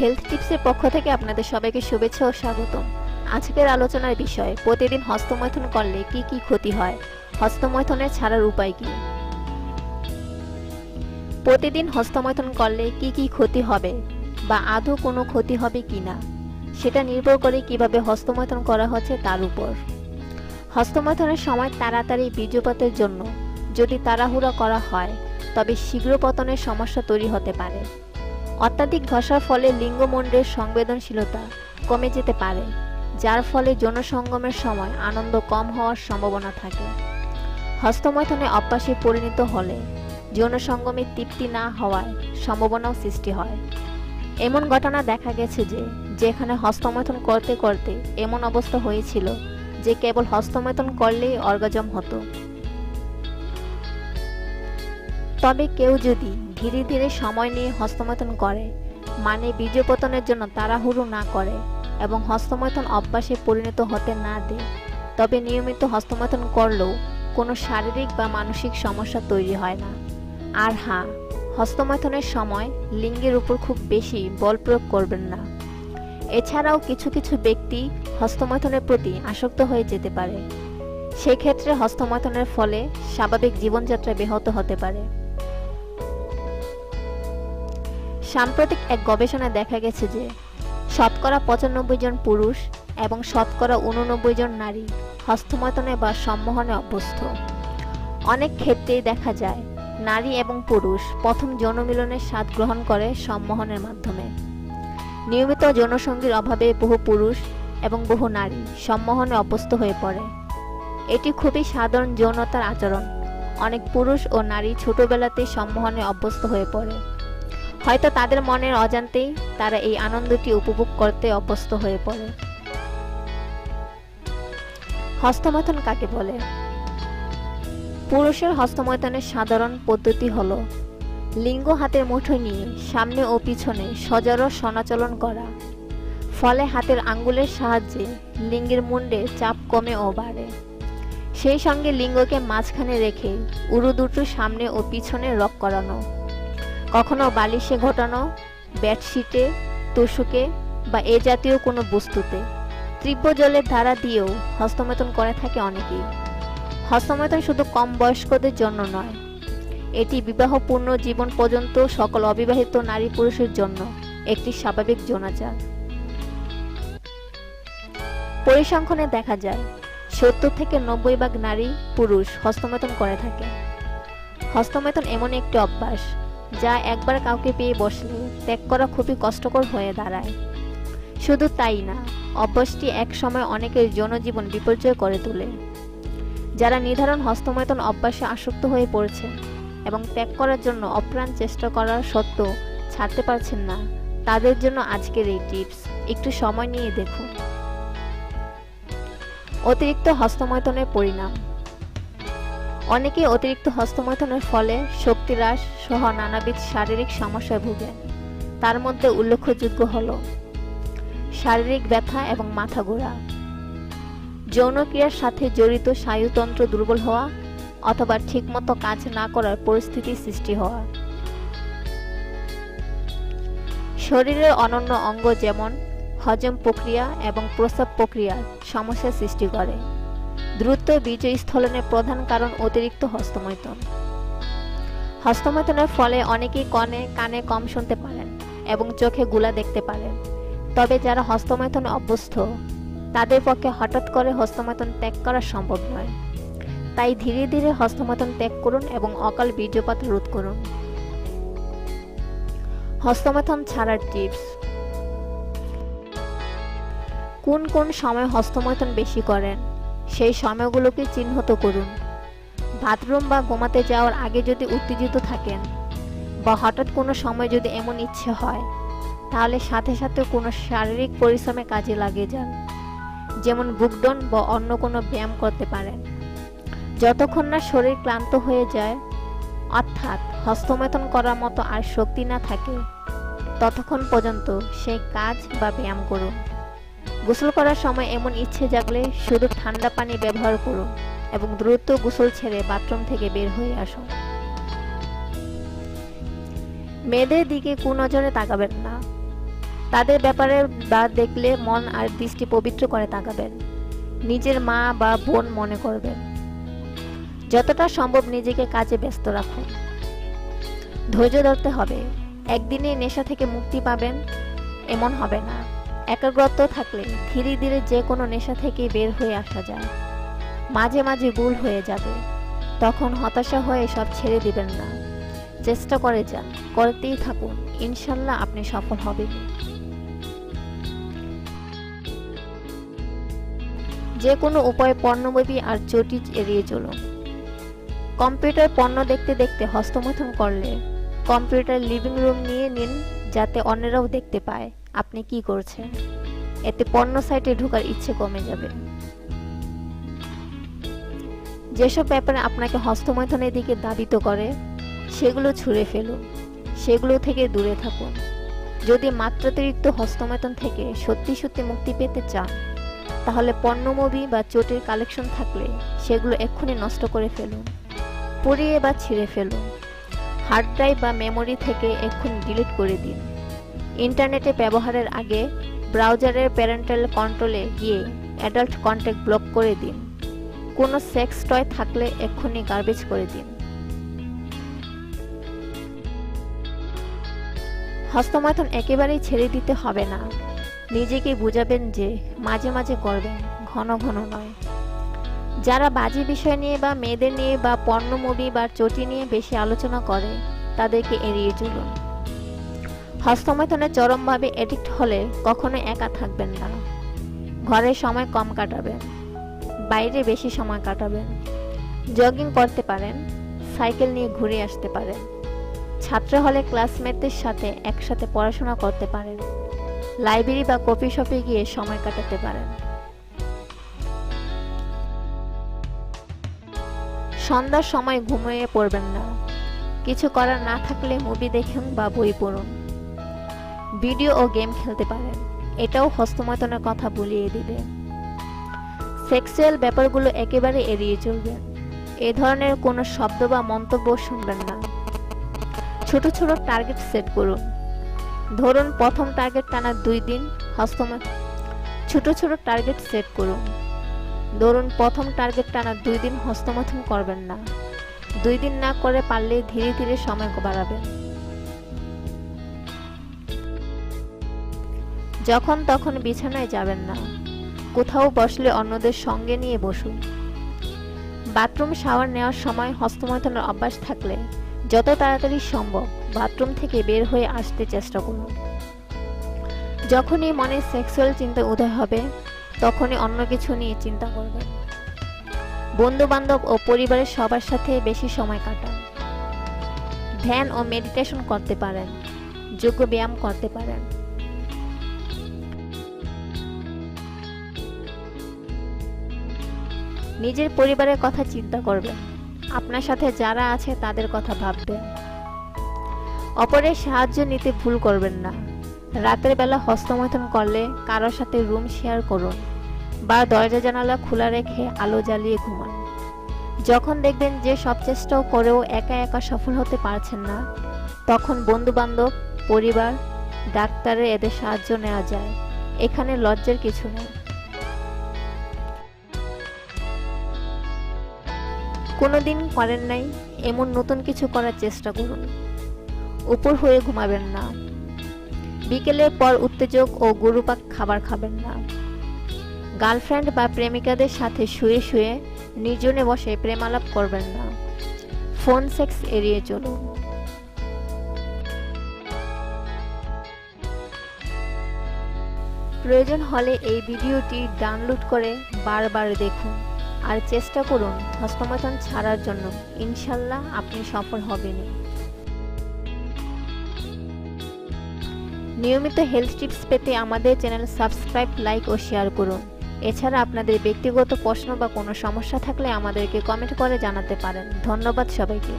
Health টিপসের পক্ষ থেকে আপনাদের সবাইকে শুভেচ্ছা ও স্বাগতম। আজকের আলোচনার বিষয়, প্রতিদিন হস্তমৈথুন করলে কি কি ক্ষতি হয়? হস্তমৈথুনের ছাড়ার উপায় কি? প্রতিদিন হস্তমৈথুন করলে কি কি ক্ষতি হবে? বা আদৌ কোনো ক্ষতি হবে কি না? সেটা নির্ভর করে কীভাবে হস্তমৈথুন করা হচ্ছে তার উপর। হস্তমৈথুনের সময় তাড়াতাড়ি বীর্যপাতের জন্য যদি তাড়াহুড়া করা হয়, তবে শীঘ্র পতনের সমস্যা তৈরি হতে পারে। অত্যাধিক ঘষার ফলে লিঙ্গমণ্ডের সংবেদনশীলতা কমে যেতে পারে, যার ফলে যৌনসঙ্গমের সময় আনন্দ কম হওয়ার সম্ভাবনা থাকে। হস্তমৈথনে অভ্যাসে পরিণত হলে যৌনসঙ্গমে তৃপ্তি না হওয়ায় সম্ভাবনাও সৃষ্টি হয়। এমন ঘটনা দেখা গেছে যে, যেখানে হস্তমৈথন করতে করতে এমন অবস্থা হয়েছিল যে কেবল হস্তমৈথন করলেই অর্গাজম হতো। তবে কেউ যদি ধীরে ধীরে সময় নিয়ে হস্তমৈথন করে। মানে বীজপতনের জন্য তাড়াহুড়ো না করে এবং হস্তমৈথন অভ্যাসে পরিণত হতে না দেয়। তবে নিয়মিত হস্তমৈথন করলেও কোনো শারীরিক বা মানসিক সমস্যা তৈরি হয় না। আর হ্যাঁ হস্তমৈথনের সময় লিঙ্গের উপর খুব বেশি বল প্রয়োগ করবেন না। এছাড়াও কিছু কিছু ব্যক্তি হস্তমৈথনের প্রতি আসক্ত হয়ে যেতে পারে। সেক্ষেত্রে হস্তমৈথনের ফলে স্বাভাবিক জীবনযাত্রা ব্যাহত হতে পারে। সাম্প্রতিক এক গবেষণায় দেখা গেছে যে, শতকরা পঁচানব্বই জন পুরুষ এবং শতকরা উননব্বই জন নারী হস্তমৈথনে বা সম্মোহনে অভ্যস্ত। অনেক ক্ষেত্রেই দেখা যায়, নারী এবং পুরুষ প্রথম যৌনমিলনের স্বাদ গ্রহণ করে সম্মোহনের মাধ্যমে। নিয়মিত যৌনসঙ্গীর অভাবে বহু পুরুষ এবং বহু নারী সম্মোহনে অভ্যস্ত হয়ে পড়ে। এটি খুবই সাধারণ যৌনতার আচরণ। অনেক পুরুষ ও নারী ছোটবেলাতেই সম্মোহনে অভ্যস্ত হয়ে পড়ে। হয়তো তাদের মনের অজান্তেই তারা এই আনন্দটি উপভোগ করতে অভ্যস্ত হয়ে পড়ে। হস্তমৈথন কাকে বলে? পুরুষের হস্তমৈথনের সাধারণ পদ্ধতি হল, লিঙ্গ হাতের মুঠো নিয়ে সামনে ও পিছনে সজড় সনাচলন করা। ফলে হাতের আঙ্গুলের সাহায্যে লিঙ্গের মুন্ডে চাপ কমে ও বাড়ে। সেই সঙ্গে লিঙ্গকে মাঝখানে রেখে উরু দুটো সামনে ও পিছনে রক করানো। কখনো বালিশে ঘটানো বেডশিটে, তোষকে বা এ জাতীয় কোনো বস্তুতে। তীব্র জলের ধারা দিয়েও হস্তমেতন করে থাকে অনেকেই। হস্তমেতন শুধু কম বয়স্কদের জন্য নয়, এটি বিবাহপূর্ণ জীবন পর্যন্ত সকল অবিবাহিত নারী পুরুষের জন্য একটি স্বাভাবিক জোনাচার পরিসংখ্যানে দেখা যায়, সত্তর থেকে নব্বই ভাগ নারী পুরুষ হস্তমেতন করে থাকে। হস্তমেতন এমন একটি অভ্যাস যা একবার কাউকে পেয়ে বসলে ত্যাগ করা খুবই কষ্টকর হয়ে দাঁড়ায়। শুধু তাই না অভ্যাসটি এক সময় অনেকের জনজীবন বিপর্যয় করে তোলে। যারা নির্ধারণ হস্তমৈতন অভ্যাসে আসক্ত হয়ে পড়েছেন এবং ত্যাগ করার জন্য অপ্রাণ চেষ্টা করার সত্ত্বেও ছাড়তে পারছেন না, তাদের জন্য আজকের এই টিপস। একটু সময় নিয়ে দেখুন। অতিরিক্ত হস্তমৈতনের পরিণাম। অনেকে অতিরিক্ত হস্তমৈথনের ফলে শক্তি হ্রাস সহ নানাবিধ শারীরিক সমস্যায় ভুগেন তার মধ্যে উল্লেখযোগ্য হল শারীরিক ব্যথা এবং মাথা ঘোরা, যৌনক্রিয়ার সাথে জড়িত স্নায়ুতন্ত্র দুর্বল হওয়া অথবা ঠিকমতো কাজ না করার পরিস্থিতি সৃষ্টি হওয়া। শরীরের অনন্য অঙ্গ যেমন হজম প্রক্রিয়া এবং প্রস্রাব প্রক্রিয়ার সমস্যা সৃষ্টি করে। দ্রুত বীজ স্থলনের প্রধান কারণ অতিরিক্ত হস্তমৈথন। হস্তমৈথনের ফলে অনেকেই কনে, কানে কম শুনতে পারেন এবং চোখে গুলা দেখতে পারেন। তবে যারা হস্তমৈথনে অভ্যস্ত, তাদের পক্ষে হঠাৎ করে হস্তমৈথন ত্যাগ করা সম্ভব নয়। তাই ধীরে ধীরে হস্তমৈথন ত্যাগ করুন এবং অকাল বীর্যপাত রোধ করুন। হস্তমৈথন ছাড়ার টিপস। কোন কোন সময় হস্তমৈথন বেশি করেন? সেই সময়গুলোকে চিহ্নিত করুন। বাথরুম বা ঘুমাতে যাওয়ার আগে যদি উত্তেজিত থাকেন বা হঠাৎ কোনো সময় যদি এমন ইচ্ছে হয়, তাহলে সাথে সাথে কোনো শারীরিক পরিশ্রমে কাজে লাগিয়ে যান। যেমন বুকডন বা অন্য কোনো ব্যায়াম করতে পারেন। যতক্ষণ না শরীর ক্লান্ত হয়ে যায়, অর্থাৎ হস্তমেথন করার মতো আর শক্তি না থাকে, ততক্ষণ পর্যন্ত সেই কাজ বা ব্যায়াম করুন। গোসল করার সময় এমন ইচ্ছে জাগলে শুধু ঠান্ডা পানি ব্যবহার করুন এবং দ্রুত গোসল ছেড়ে বাথরুম থেকে বের হয়ে আসুন। মেয়েদের দিকে কুনজরে তাকাবেন না। তাদের ব্যাপারে বা দেখলে মন আর দৃষ্টি পবিত্র করে তাকাবেন। নিজের মা বা বোন মনে করবেন। যতটা সম্ভব নিজেকে কাজে ব্যস্ত রাখুন। ধৈর্য ধরতে হবে। একদিনে নেশা থেকে মুক্তি পাবেন, এমন হবে না। একাগ্রত থাকলে ধীরে ধীরে যে কোনো নেশা থেকে বের হয়ে আসা যায়। মাঝে মাঝে ভুল হয়ে যাবে। তখন হতাশা হয়ে সব ছেড়ে দিবেন না। চেষ্টা করে যান, করতেই থাকুন। ইনশাল্লাহ আপনি সফল হবেন। যে কোনো উপায়ে পণ্যবী আর চটি এড়িয়ে চলুন। কম্পিউটার পণ্য দেখতে দেখতে হস্তমৈথুন করলে কম্পিউটার লিভিং রুম নিয়ে নিন যাতে অন্যরাও দেখতে পায়। আপনি কি করছেন? এতে পণ্য সাইটে ঢোকার ইচ্ছে কমে যাবে। যেসব ব্যাপারে আপনাকে হস্তমৈথনের দিকে দাবিত করে, সেগুলো ছুঁড়ে ফেলুন। সেগুলো থেকে দূরে থাকুন। যদি মাত্রাতিরিক্ত হস্তমৈথন থেকে সত্যি সত্যি মুক্তি পেতে চান, তাহলে পণ্যমবি বা চোটের কালেকশন থাকলে সেগুলো এক্ষুনি নষ্ট করে ফেলুন। পুড়িয়ে বা ছিঁড়ে ফেলুন। হার্ড ড্রাইভ বা মেমোরি থেকে এক্ষুনি ডিলিট করে দিন। ইন্টারনেটে ব্যবহারের আগে ব্রাউজারের প্যারেন্টাল কন্ট্রোলে গিয়ে অ্যাডাল্ট কন্ট্যাক্ট ব্লক করে দিন। কোনো সেক্স টয় থাকলে এক্ষুনি গার্বেজ করে দিন। হস্তমাথন একেবারেই ছেড়ে দিতে হবে না। নিজেকে বুঝাবেন যে মাঝে মাঝে করবেন, ঘন ঘন নয়। যারা বাজে বিষয় নিয়ে বা মেয়েদের নিয়ে বা পণ্য মুভি বা চটি নিয়ে বেশি আলোচনা করে, তাদেরকে এড়িয়ে চলুন। হস্তমৈথনে চরমভাবে এডিক্ট হলে কখনো একা থাকবেন না। ঘরে সময় কম কাটাবেন, বাইরে বেশি সময় কাটাবেন জগিং করতে পারেন সাইকেল নিয়ে ঘুরে আসতে পারেন, ছাত্র হলে ক্লাসমেটদের সাথে একসাথে পড়াশোনা করতে পারেন লাইব্রেরি বা কফি শপে গিয়ে সময় কাটাতে পারেন। সন্ধ্যার সময় ঘুমিয়ে পড়বেন না। কিছু করার না থাকলে মুভি দেখুন বা বই পড়ুন। ভিডিও ও গেম খেলতে পারেন। এটাও হস্তমৈথনের কথা বলিয়ে দিবে। সেক্সুয়াল ব্যাপারগুলো একেবারে এড়িয়ে চলবেন এ ধরনের কোনো শব্দ বা মন্তব্য শুনবেন না। ছোট ছোট টার্গেট সেট করুন। ধরুন প্রথম টার্গেট টানা দুই দিন হস্তমৈথ ছোট ছোট টার্গেট সেট করুন। ধরুন প্রথম টার্গেট টানা দুই দিন হস্তমৈথুন করবেন না। দুই দিন না করে পারলে ধীরে ধীরে সময় বাড়াবেন। যখন তখন বিছানায় যাবেন না। কোথাও বসলে অন্যদের সঙ্গে নিয়ে বসুন। বাথরুম শাওয়ার নেওয়ার সময় হস্তমৈথুনের অভ্যাস থাকলে যত তাড়াতাড়ি সম্ভব বাথরুম থেকে বের হয়ে আসতে চেষ্টা করুন। যখনই মনে সেক্সুয়াল চিন্তা উদয় হবে, তখনই অন্য কিছু নিয়ে চিন্তা করবেন। বন্ধু বান্ধব ও পরিবারের সবার সাথে বেশি সময় কাটান। ধ্যান ও মেডিটেশন করতে পারেন যোগ্য ব্যায়াম করতে পারেন। নিজের পরিবারের কথা চিন্তা করবেন আপনার সাথে যারা আছে তাদের কথা ভাববেন অপরের সাহায্য নিতে ভুল করবেন না। রাতের বেলা হস্তমৈথন করলে কারোর সাথে রুম শেয়ার করুন বা দরজা জানালা খোলা রেখে আলো জ্বালিয়ে ঘুমান। যখন দেখবেন যে সব চেষ্টাও করেও একা একা সফল হতে পারছেন না, তখন বন্ধু বান্ধব পরিবার, ডাক্তারের এদের সাহায্য নেওয়া যায়। এখানে লজ্জার কিছু নেই। কোনোদিন করেন নাই এমন নতুন কিছু করার চেষ্টা করুন। উপর হয়ে ঘুমাবেন না। বিকেলের পর উত্তেজক ও গুরুপাক খাবার খাবেন না। গার্লফ্রেন্ড বা প্রেমিকাদের সাথে শুয়ে শুয়ে নির্জনে বসে প্রেমালাপ করবেন না। ফোন সেক্স এড়িয়ে চলুন। প্রয়োজন হলে এই ভিডিওটি ডাউনলোড করে বারবার দেখুন। আর চেষ্টা করুন হস্তমৈথন ছাড়ার জন্য। ইনশাল্লাহ আপনি সফল হবেনই নিয়মিত হেলথ টিপস পেতে আমাদের চ্যানেল সাবস্ক্রাইব লাইক ও শেয়ার করুন। এছাড়া আপনাদের ব্যক্তিগত প্রশ্ন বা কোনো সমস্যা থাকলে আমাদেরকে কমেন্ট করে জানাতে পারেন। ধন্যবাদ সবাইকে।